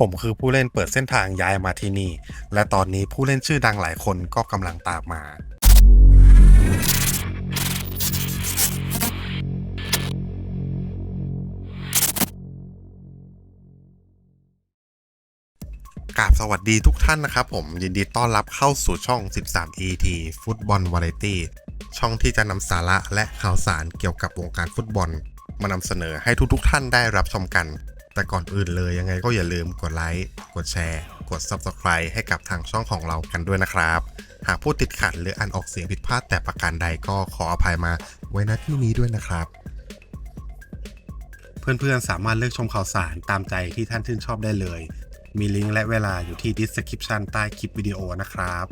ผมคือผู้เล่นเปิดเส้นทางย้ายมาที่นี่ และตอนนี้ผู้เล่นชื่อดังหลายคนก็กำลังตามมา กราบสวัสดีทุกท่านนะครับผม ยินดีต้อนรับเข้าสู่ช่อง 13 ET ฟุตบอลวาไรตี้ช่องที่จะนำสาระและข่าวสารเกี่ยวกับวงการฟุตบอล มานำเสนอให้ทุกๆทท่านได้รับชมกัน แต่ก่อนอื่นเลยยังไงก็อย่าลืมกดไลค์ กดแชร์ กด Subscribe ให้กับทางช่องของเรากันด้วยนะครับ หากผู้ติดขัดหรืออ่านออกเสียงผิดพลาดแต่ประการใดก็ขออภัยมาไว้ณที่นี้ด้วยนะครับ เพื่อนๆ สามารถเลือกชมข่าวสารตามใจที่ท่านชื่นชอบได้เลย มีลิงก์และเวลาอยู่ที่ description ใต้คลิปวิดีโอนะครับ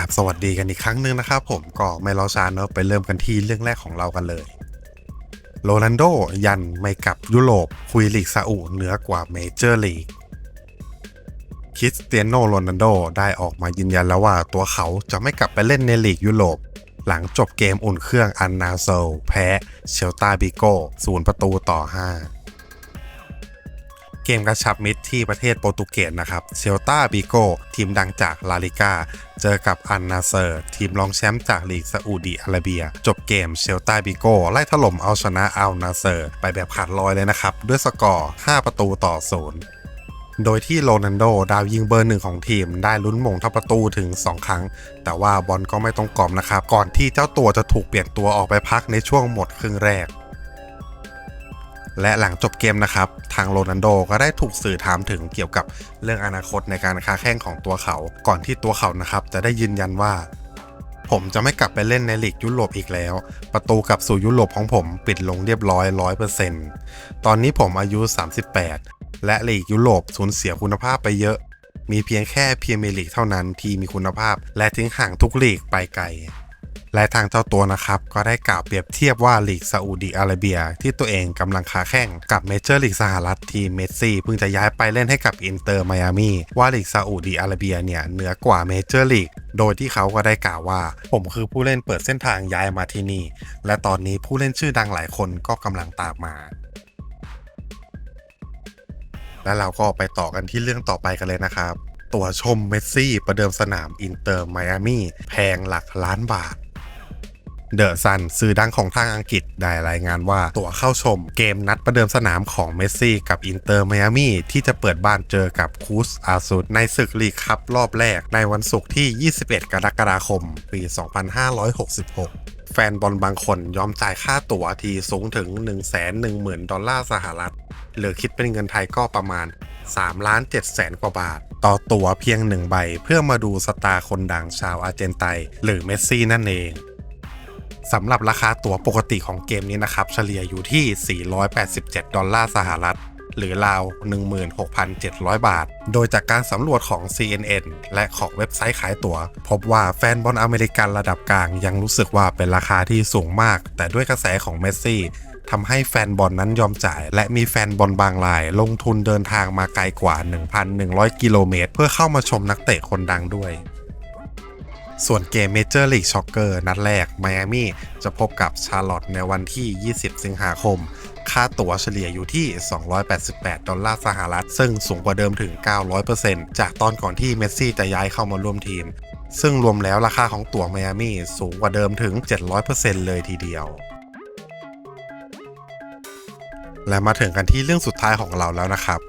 ราบสวัสดีกันอีกครั้งหนึ่งนะครับผมก็ไม่รอช้าเนอะไปเริ่มกันที่เรื่องแรกของเรากันเลยโรนัลโดยันไม่กลับยุโรปคุยลีกซาอุเหนือกว่าเมเจอร์ลีกคริสเตียโนโรนัลโดได้ออกมายืนยันแล้วว่าตัวเขาจะไม่กลับไปเล่นในลีกยุโรปหลังจบเกมอุ่นเครื่องอันนาโซลแพ้เชลตาบิโก้ศูนย์ประตูต่อ 5 กมกระชับมิตรที่ประเทศโปรตุเกสนะครับเชลตาบิโก้ทีมดังจากลาลิกาเจอกับอันนาเซอร์ ทีมรองแชมป์จากลีกซาอุดีอาระเบีย จบเกมเชลตาบิโก้ไล่ถล่มเอาชนะอัลนาเซอร์ ไปแบบขาดลอยเลยนะครับ ด้วยสกอร์ 5 ประตูต่อศูนย์โดยที่โรนัลโดดาวยิงเบอร์หนึ่งของทีม ได้ลุ้นมงทับประตูถึง 2 ครั้ง แต่ว่าบอลก็ไม่ตรงกรอบนะครับ ก่อนที่เจ้าตัวจะถูกเปลี่ยนตัวออกไปพักในช่วงหมดครึ่งแรก และหลังจบเกมนะครับ ทางโรนัลโดก็ได้ถูกสื่อถามถึงเกี่ยวกับเรื่องอนาคตในการค้าแข่งของตัวเขา ก่อนที่ตัวเขานะครับจะได้ยืนยันว่า ผมจะไม่กลับไปเล่นในลีกยุโรปอีกแล้ว ประตูกลับสู่ยุโรปของผมปิดลงเรียบร้อย 100%ตอนนี้ผมอายุ 38 และลีกยุโรปสูญเสียคุณภาพไปเยอะ มีเพียงแค่เมียร์ลีกเท่านั้นที่มีคุณภาพ และทิ้งห่างทุกลีกไปไกล และทางเจ้าตัวนะครับ ก็ได้กล่าวเปรียบเทียบว่าลีกซาอุดีอาระเบีย ที่ตัวเองกำลังค้าแข่งกับเมเจอร์ลีกสหรัฐที่เมสซี่เพิ่งจะย้ายไปเล่นให้กับอินเตอร์ไมอามีว่าลีกซาอุดีอาระเบียเนี่ยเหนือกว่าเมเจอร์ลีกโดยที่เขาก็ได้กล่าวว่า ผมคือผู้เล่นเปิดเส้นทางย้ายมาที่นี่ และตอนนี้ผู้เล่นชื่อดังหลายคนก็กำลังตามมาและเราก็ไปต่อกันที่เรื่องต่อไปกันเลยนะครับ ตั๋วชมเมสซี่ประเดิมสนามอินเตอร์ไมอามีแพงหลักล้านบาท เดอะซันสื่อดังของทางอังกฤษได้รายงานว่าตั๋วเข้าชมเกมนัดประเดิมสนามของเมสซี่กับอินเตอร์ไมอามี่ที่จะเปิดบ้านเจอกับคูสอาซุดในศึกลีกคัพรอบแรกในวันศุกร์ที่ 21 กรกฎาคม ปี 2566แฟนบอลบางคนยอมจ่ายค่าตั๋วที่สูงถึง 110,000 ดอลลาร์สหรัฐ หรือคิดเป็นเงินไทยก็ประมาณ3ล้าน7แสนกว่าบาท ต่อตั๋วเพียงหนึ่งใบเพื่อมาดูสตาร์คนดังชาวอาร์เจนไตหรือเมสซี่นั่นเอง สำหรับราคาตั๋วปกติของเกมนี้นะครับ เฉลี่ยอยู่ที่ 487 ดอลลาร์สหรัฐ หรือราว 16,700 บาท โดยจากการสำรวจของ CNN และของเว็บไซต์ขายตั๋ว พบว่าแฟนบอลอเมริกันระดับกลางยังรู้สึกว่าเป็นราคาที่สูงมาก แต่ด้วยกระแสของเมสซี่ทำให้แฟนบอลนั้นยอมจ่าย และมีแฟนบอลบางราย ลงทุนเดินทางมาไกลกว่า 1,100 กิโลเมตร เพื่อเข้ามาชมนักเตะคนดังด้วย ส่วนเกมเมเจอร์ลีกช็อกเกอร์นัดแรกไมอามี่จะพบกับชาร์ลอตในวันที่ 20 สิงหาคม ค่าตั๋วเฉลี่ยอยู่ที่ 288 ดอลลาร์สหรัฐ ซึ่งสูงกว่าเดิมถึง 900%จากตอนก่อนที่เมสซี่จะย้ายเข้ามาร่วมทีม ซึ่งรวมแล้วราคาของตั๋วไมอามี่สูงกว่าเดิมถึง 700%เลยทีเดียวและมาถึงกันที่เรื่องสุดท้ายของเราแล้วนะครับ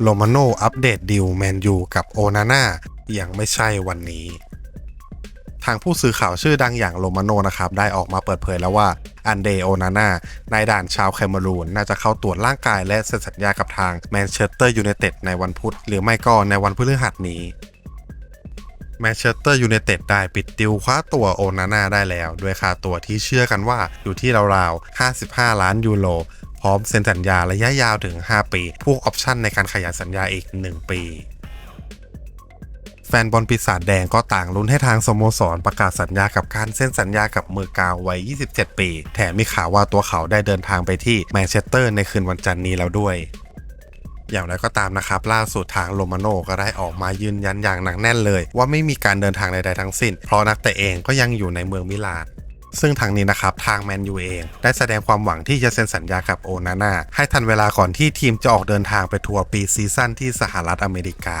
โรมาโนอัปเดตดิวแมนยูกับโอนาน่ายังไม่ใช่วันนี้ ทางผู้สื่อข่าวชื่อดังอย่างโรมาโนนะครับได้ออกมาเปิดเผยแล้วว่าอันเดโอนาน่านายด่านชาวแคเมรูน น่าจะเข้าตรวจร่างกายและเซ็นสัญญากับทางแมนเชสเตอร์ยูไนเต็ดในวันพุธ หรือไม่ก็ในวันพฤหัสนี้แมนเชสเตอร์ยูไนเต็ดได้ปิดติวคว้าตัวโอนาน่าได้แล้ว ด้วยค่าตัวที่เชื่อกันว่าอยู่ที่ราวๆ 55 ล้านยูโรพร้อมเซ็นสัญญาระยะยาวถึง 5 ปี พวกออปชั่นในการขยายสัญญาอีก 1 ปี แฟนบอลปีศาจแดงก็ต่างลุ้นให้ทางสโมสรประกาศสัญญากับการเซ็นสัญญากับมือกาววัย 27 ปี แถมมีข่าวว่าตัวเขาได้เดินทางไปที่แมนเชสเตอร์ในคืนวันจันทร์นี้แล้วด้วยอย่างไรก็ตามนะครับ ล่าสุดทางโรมาโน่ก็ได้ออกมายืนยันอย่างหนักแน่นเลย ว่าไม่มีการเดินทางใดๆทั้งสิ้น เพราะนักเตะเองก็ยังอยู่ในเมืองมิลานซึ่งทางนี้นะครับ ทางแมนยูเอง ได้แสดงความหวังที่จะเซ็นสัญญากับโอนาน่าให้ทันเวลาก่อนที่ทีมจะออกเดินทางไปทัวร์ปีซีซั่นที่สหรัฐอเมริกา